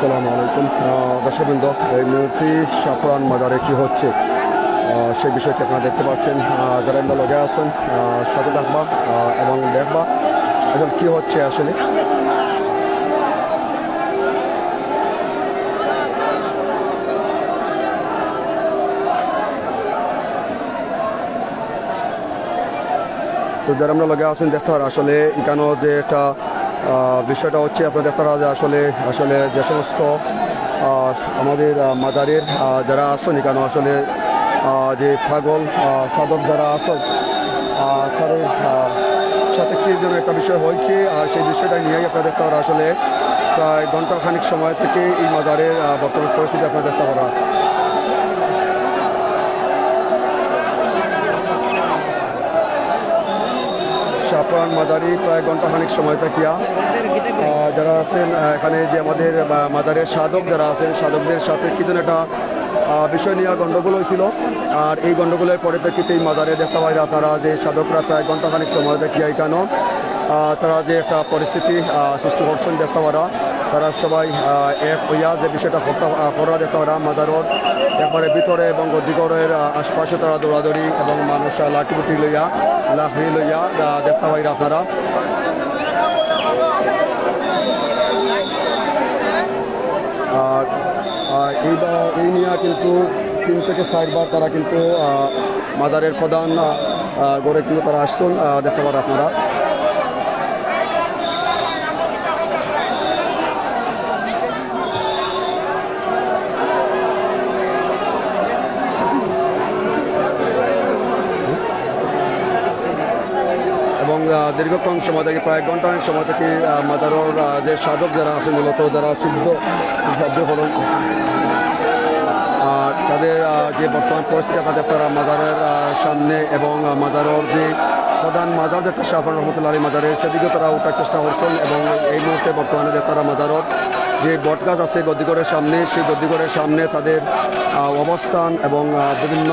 আসসালামু আলাইকুম। দর্শকবৃন্দ, এই মুহূর্তে সাফরান মাজারে কি হচ্ছে? সেই বিষয়টি আপনারা দেখতে পাচ্ছেন? যারা আমরা লগে আছেন সাথে থাকবা এবং দেখবা এখন কি হচ্ছে আসলে। তো যারা আমরা লগে আছেন, দেখতে আসলে এখানেও যে একটা বিষয়টা হচ্ছে আপনারা দেখতে পারা যে আসলে আসলে যে সমস্ত আমাদের মাদারের যারা আছেন এখানে আসলে যে পাগল সাধক যারা আহ, তাদের সাথে কি যেন একটা বিষয় হয়েছে আর সেই বিষয়টা নিয়েই আপনারা দেখতে পারা আসলে প্রায় ঘণ্টা খানিক সময় থেকে এই মাদারের বর্তমান পরিস্থিতি আপনারা দেখতে সাফরান মাদারি প্রায় ঘণ্টা খানিক সময় থাকিয়া যারা আছেন এখানে যে আমাদের মাদারের সাধক যারা আছেন, সাধকদের সাথে কি যেন একটা বিষয় নিয়ে গণ্ডগোল হয়েছিল। আর এই গণ্ডগোলের পরিপ্রেক্ষিতে এই মাদারে দেখতে পাই আপনারা যে সাধকরা প্রায় ঘণ্টা খানিক সময় দেখিয়া এখানেও তারা যে একটা পরিস্থিতি সৃষ্টি করছেন দেখতে পারা তারা সবাই এক হইয়া যে বিষয়টা করা দেখতে পারা মাদারর একবারে ভিতরে এবং গদিগরের আশপাশে তারা দৌড়াদৌড়ি এবং মানুষ আহ, লাঠিপুটি লইয়া লাফি লইয়া দেখতে পাই আপনারা আর এইবার এই নিয়ে কিন্তু তিন থেকে চারবার তারা কিন্তু আহ, মাদারের প্রধান গড়ে কিন্তু তারা আসছেন দেখতে পারেন আপনারা দীর্ঘক্ষণ সময় থেকে, প্রায় ঘণ্টা অনেক সময় থেকে মাদারর যে সাধক যারা আছে, মূলত যারা শুদ্ধ শব্দ হলেন তাদের যে বর্তমান পরিস্থিতি, আপনাদের তারা মাদারের সামনে এবং মাদারর যে প্রধান মাদার যে শাহফান রহমতুল্লাহ আলী মাদারের, সেদিকে তারা ওঠার চেষ্টা করছেন এবং এই মুহূর্তে বর্তমানে যে তারা মাদারর যে বটগাছ আছে, গদ্দিগড়ের সামনে, সেই গদ্দিগড়ের সামনে তাদের অবস্থান এবং বিভিন্ন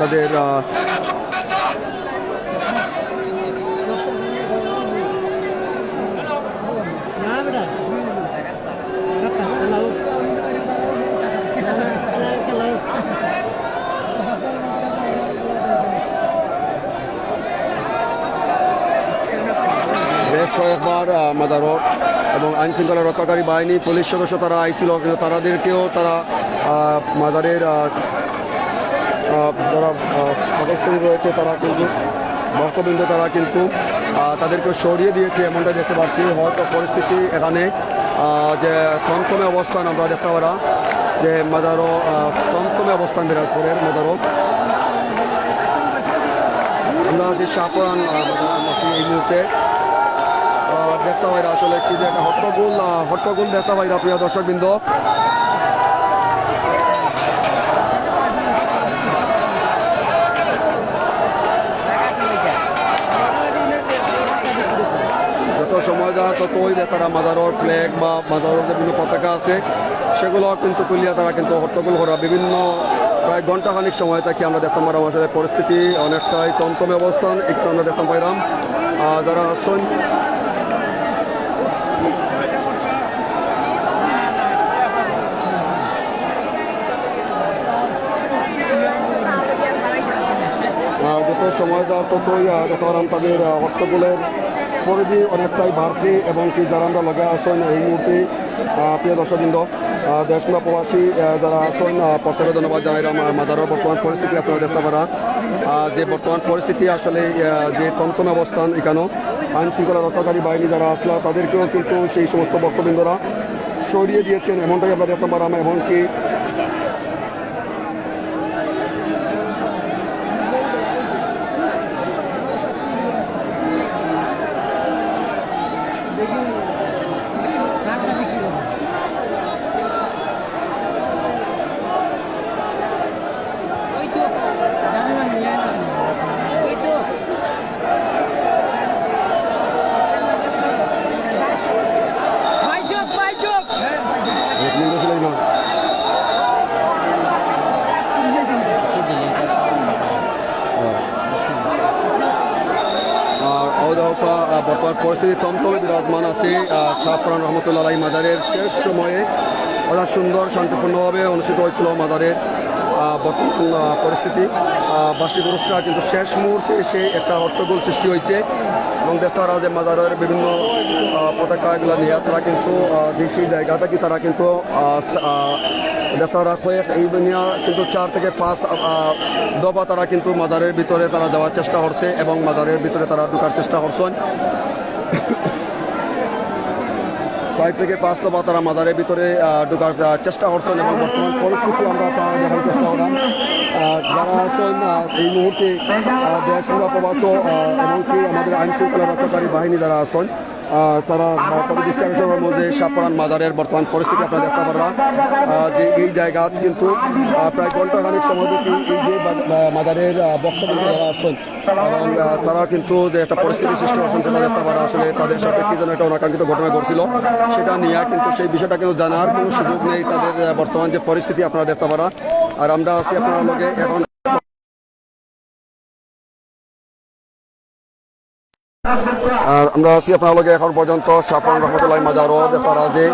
তাদের আহ, মাদারক এবং আইন শৃঙ্খলা রক্ষাকারী বাহিনী পুলিশ সদস্য তারা আইছিল কিন্তু তারাদেরকেও তারা মাদারের যারা সদস্য রয়েছে তারা কিন্তু ভক্তবৃন্দ তারা কিন্তু তাদেরকে সরিয়ে দিয়েছে এমনটা দেখতে পাচ্ছি। হয়তো পরিস্থিতি এখানে যে থমথমে অবস্থান আমরা দেখতে পারা যে মাদারও থমথমে অবস্থান বিরাজ করে মাদারও আমরা আছি শাহপুরান এই মুহূর্তে। দেখতে পাই আসলে কি যে একটা হট্টগোল হট্টগোল দেখতে পাই প্রিয় দর্শকবৃন্দ। যত সময় যায় ততই তারা মাদারর ফ্ল্যাগ বা মাদারর যে বিভিন্ন পতাকা আছে, সেগুলো কিন্তু তুলিয়া তারা কিন্তু হট্টগোল করা। বিভিন্ন প্রায় ঘন্টাখানিক সময় থাকি আমরা দেখতাম পারাম আসলে পরিস্থিতি অনেকটাই টমটমে অবস্থান। একটু আমরা দেখতাম পাইলাম যারা আসছেন আহ, যত সময় যাওয়ার ততই দেখতে তাদের হট্টগোলের পরিধি অনেকটাই বাড়ছে এবং কি যারা আমরা লগে আসেন এই মুহূর্তে প্রিয় দর্শকবৃন্দ আহ, দেশ কিংবা প্রবাসী যারা আসেন আহ, প্রত্যেকে ধন্যবাদ জানাই। মাদারের বর্তমান পরিস্থিতি আপনারা দেখতে পারা। যে বর্তমান পরিস্থিতি আসলে যে টমটম অবস্থান এখানেও আইন শৃঙ্খলা রক্ষাকারী বাহিনী যারা আসলা তাদেরকেও কিন্তু সেই সমস্ত বক্তবৃন্দরা সরিয়ে দিয়েছেন। এমনটাই আমরা দেখতে পারাম এমনকি পরিস্থিতি তমতমে বিরাজমান আছে। শাহপুরান রহমতুল্লাহ মাজারের শেষ সময়ে অর্থাৎ সুন্দর শান্তিপূর্ণভাবে অনুষ্ঠিত হয়েছিল মাজারের বর্তমান পরিস্থিতি। বার্ষিক অনুষ্ঠান কিন্তু শেষ মুহূর্তে এসে একটা হট্টগোল সৃষ্টি হয়েছে এবং দেখতে পারা যে মাজারের বিভিন্ন আহ, পতাকা নিয়ে তারা কিন্তু যে সেই জায়গাটা কি তারা কিন্তু পারা কয়েক এই নিয়ে কিন্তু চার থেকে পাঁচ দফা তারা কিন্তু মাজারের ভিতরে তারা যাওয়ার চেষ্টা করছে এবং মাজারের ভিতরে তারা ঢোকার চেষ্টা করছেন। ছয় থেকে পাঁচ দফা তারা মাজারের ভিতরে ঢোকার চেষ্টা করছেন এবং বর্তমান পরিস্থিতি আমরা তারা দেখার চেষ্টা করলাম। যারা আছেন এই মুহূর্তে দেশ কিংবা প্রবাস এমনকি আমাদের আইন শৃঙ্খলা রক্ষাকারী বাহিনী যারা আছেন তারা দৃষ্টি মধ্যে সাপারান মাজারের বর্তমান পরিস্থিতি আপনারা দেখতে পারবেন যে এই জায়গা কিন্তু প্রায় ঘন্টাখানিক সময় থেকে এই যে মাজারের বক্তব্য যারা আছেন এবং তারা কিন্তু যে একটা পরিস্থিতি সৃষ্টি করছেন সেটা দেখতে পারা আসলে তাদের সাথে কি যেন একটা অনাকাঙ্ক্ষিত ঘটনা ঘটছিল। সেটা নিয়ে কিন্তু সেই বিষয়টা কিন্তু জানার কোনো সুযোগ নেই তাদের বর্তমান যে পরিস্থিতি আপনারা দেখতে পারা। আর আমরা আছি আপনার লগে এখন। আর আমরা আছি আপনার এখন পর্যন্ত সাফরান রহমতুল্লাহ মাজারও তারা যে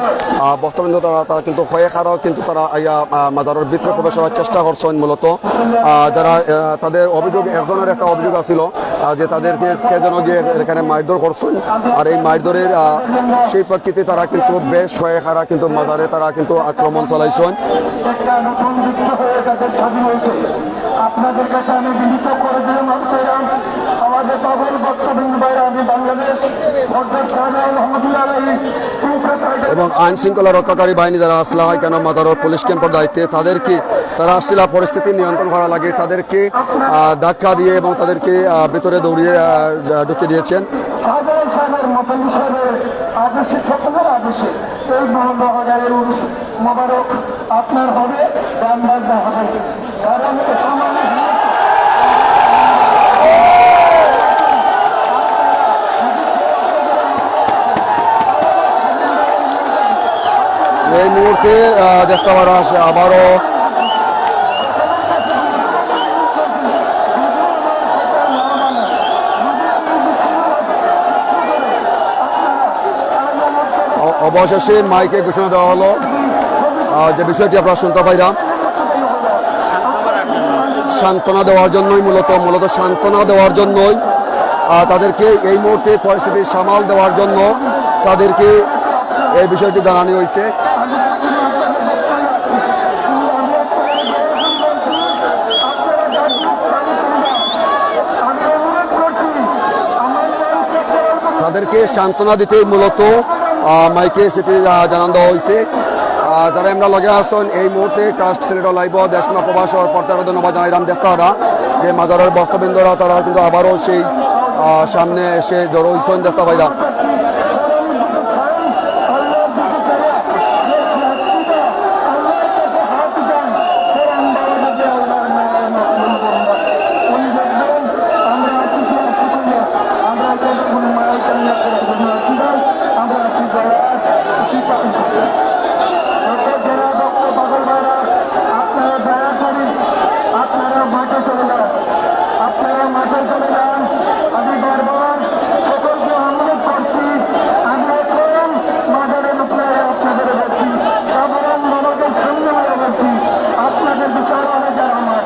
বর্তমানে তারা তারা কিন্তু কয়েক আরও কিন্তু তারা ইয়া আহ, ভিতরে প্রবেশ করার চেষ্টা করছেন মূলত। যারা তাদের অভিযোগ একজনের একটা অভিযোগ আছিল যে তাদেরকে কে যেন গিয়ে এখানে মারধর করছেন। আর এই মারধরের সেই প্রেক্ষিতে তারা কিন্তু বেশ কয়েক আরা কিন্তু মাজারে তারা কিন্তু আক্রমণ চালাইছেন। হয়ে আপনাদের কাছে আমি বিনীত করে দিলাম এবং আইন শৃঙ্খলা রক্ষাকারী বাহিনী যারা আসলা হয় কেন মাদারর পুলিশ ক্যাম্পের দায়িত্বে তাদেরকে তারা আসছিল পরিস্থিতি নিয়ন্ত্রণ করা লাগে তাদেরকে ধাক্কা দিয়ে এবং তাদেরকে ভিতরে দৌড়িয়ে ঢুকে দিয়েছেন। শাহজাহান সাহেবের মতন সাহেবের আদেশে সকলের আদেশে এই মহানগরের মোবারক আপনার হবে হবে। কারণ মুহূর্তে দেখতে পারা আসে আবারও অবশেষে মাইকে ঘোষণা দেওয়া হলো। যে বিষয়টি আপনারা শুনতে পাইলাম, সান্ত্বনা দেওয়ার জন্যই মূলত মূলত সান্ত্বনা দেওয়ার জন্যই তাদেরকে এই মুহূর্তে পরিস্থিতি সামাল দেওয়ার জন্য তাদেরকে এই বিষয়টি জানানো হয়েছে। তাদেরকে সান্ত্বনা দিতে মূলত মাইকে সেটি জানান দেওয়া হয়েছে যারা আমরা লগে আসুন এই মুহূর্তে ট্রাস্ট সিলেট লাইব দেশনা প্রবাসর পর্দার ধন্যবাদ জানাইলাম দেখতারা যে মাজারের বক্তবৃন্দরা তারা কিন্তু আবারও সেই সামনে এসে জড়ো হয়েছেন দেখতে পাইলাম আপনারা মাঠে চলে যান আপনারা মাঠে চলে যান আমি বারবার সকলকে অনুরোধ করছি আমি এখন মাজারের উপরে আপনাদের বলছি সাধারণ মানুষের সামনে হয়ে বলছি আপনাদের বিচার অনুযায়ী আমার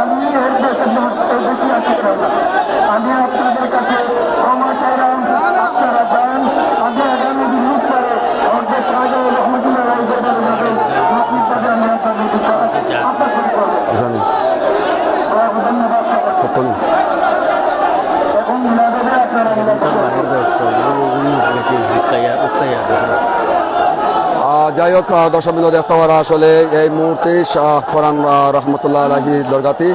আমি এর দেশের এর না। আমি আপনাদের কাছে ক্ষমা চাইলাম। আপনারা যান আমি আগামী দিন করে অর্ধেক রহমতুল্লাহ রায় আপনি তাদের জানি। ধন্যবাদ। এখন আপনারা যাই হোক দর্শক বিন্দু দেখতে পারা আসলে এই মুহূর্তে শাহ ফরান রহমতুল্লাহ আলহী দরগাতি।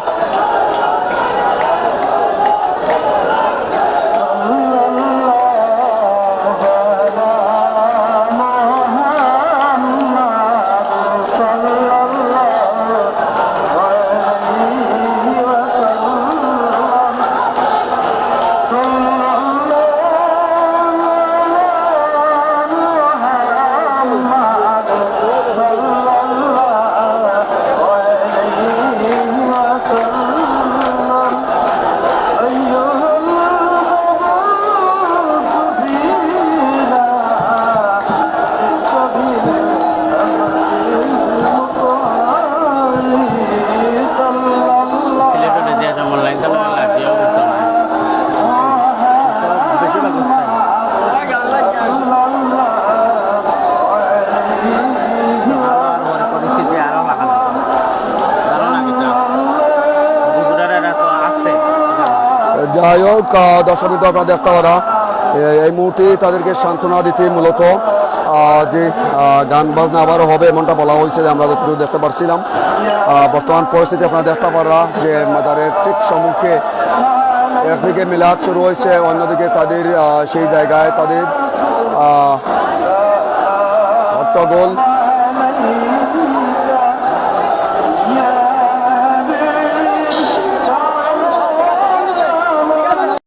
আহ, দর্শক বিন্দু আপনারা দেখতে পারা এই মুহূর্তে তাদেরকে সান্ত্বনা দিতে মূলত যে গান বাজনা আবারও হবে এমনটা বলা হয়েছে আমরা যতটুকু দেখতে পারছিলাম। বর্তমান পরিস্থিতি আপনারা দেখতে পারা যে মাদারের ঠিক সম্মুখে একদিকে মিলাদ শুরু হয়েছে অন্যদিকে তাদের সেই জায়গায় তাদের হট্টগোল